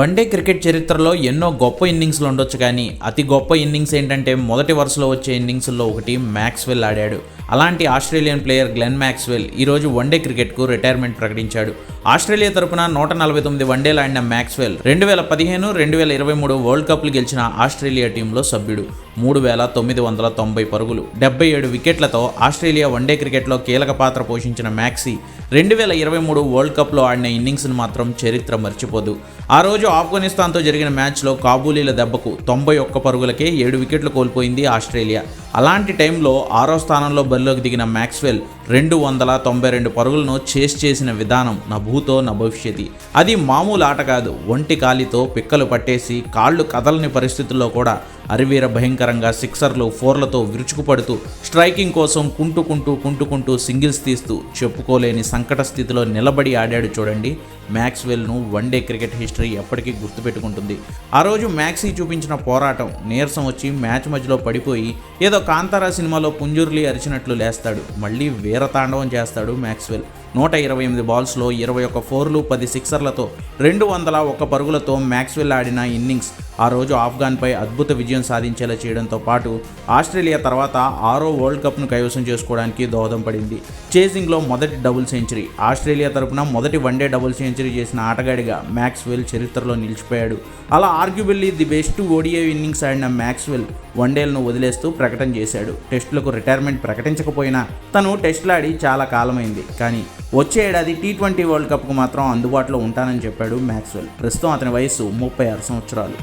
One day cricket చరిత్రలో ఎన్నో గొప్ప ఇన్నింగ్స్లు ఉండొచ్చు కానీ అతి గొప్ప ఇన్నింగ్స్ ఏంటంటే మొదటి వరుసలో వచ్చే ఇన్నింగ్స్లో ఒకటి మ్యాక్స్వెల్ ఆడాడు. అలాంటి ఆస్ట్రేలియన్ ప్లేయర్ గ్లెన్ మ్యాక్స్వెల్ ఈరోజు వన్డే క్రికెట్కు రిటైర్మెంట్ ప్రకటించాడు. ఆస్ట్రేలియా తరపున నూట నలభై తొమ్మిది వన్డేలు ఆడిన మ్యాక్స్వెల్ రెండు వేల పదిహేను రెండు వేల ఇరవై మూడు వరల్డ్ కప్లు గెలిచిన ఆస్ట్రేలియా టీంలో సభ్యుడు. మూడు వేల తొమ్మిది వందల తొంభై పరుగులు డెబ్బై ఏడు వికెట్లతో ఆస్ట్రేలియా వన్డే క్రికెట్లో కీలక పాత్ర పోషించిన మ్యాక్సీ రెండు వేల ఇరవై మూడు వరల్డ్ కప్లో ఆడిన ఇన్నింగ్స్ను మాత్రం చరిత్ర మర్చిపోదు. ఆ రోజు ఆఫ్ఘనిస్తాన్తో జరిగిన మ్యాచ్లో కాబూలీల దెబ్బకు తొంభై ఒక్క పరుగులకే ఏడు వికెట్లు కోల్పోయింది ఆస్ట్రేలియా. అలాంటి టైంలో ఆరో స్థానంలో బరిలోకి దిగిన మ్యాక్స్వెల్ రెండు వందల తొంభై రెండు పరుగులను చేస్ చేసిన విధానం నా భూతో నా భవిష్యతి అది మామూలు ఆట కాదు. ఒంటి కాలితో పిక్కలు పట్టేసి కాళ్ళు కదలని పరిస్థితుల్లో కూడా అరివీర భయంకరంగా సిక్సర్లు ఫోర్లతో విరుచుకుపడుతూ స్ట్రైకింగ్ కోసం కుంటుకుంటూ కుంటుకుంటూ సింగిల్స్ తీస్తూ చెప్పుకోలేని సంకట స్థితిలో నిలబడి ఆడాడు చూడండి. మ్యాక్స్వెల్ను వన్డే క్రికెట్ హిస్టరీ ఎప్పటికీ గుర్తుపెట్టుకుంటుంది. ఆ రోజు మ్యాక్సీ చూపించిన పోరాటం నీరసం వచ్చి మ్యాచ్ మధ్యలో పడిపోయి ఏదో కాంతారా సినిమాలో పుంజుర్లి అరిచినట్లు లేస్తాడు. మళ్ళీ వీరతాండవం చేస్తాడు మ్యాక్స్వెల్. నూట ఇరవై ఎనిమిది బాల్స్లో ఇరవై ఒక్క ఫోర్లు పది సిక్సర్లతో రెండు వందల ఒక్క పరుగులతో మ్యాక్స్వెల్ ఆడిన ఇన్నింగ్స్. ఆ రోజు ఆఫ్ఘాన్పై అద్భుత విజయం సాధించేలా చేయడంతో పాటు ఆస్ట్రేలియా తర్వాత ఆరో వరల్డ్ కప్ను కైవసం చేసుకోవడానికి దోహదం పడింది. చేసింగ్లో మొదటి డబుల్ సెంచరీ ఆస్ట్రేలియా తరపున మొదటి వన్డే డబుల్ సెంచరీ చేసిన ఆటగాడిగా మ్యాక్స్వెల్ చరిత్రలో నిలిచిపోయాడు. అలా arguably the best ODI innings ఆడిన మ్యాక్స్వెల్ వన్డేలను వదిలేస్తూ ప్రకటన చేశాడు. టెస్టులకు రిటైర్మెంట్ ప్రకటించకపోయినా తను టెస్టులాడి చాలా కాలమైంది. కానీ వచ్చే ఏడాది టీ ట్వంటీ వరల్డ్ కప్కు మాత్రం అందుబాటులో ఉంటానని చెప్పాడు మ్యాక్స్వెల్ ప్రస్తుతం అతని వయసు ముప్పై ఆరు సంవత్సరాలు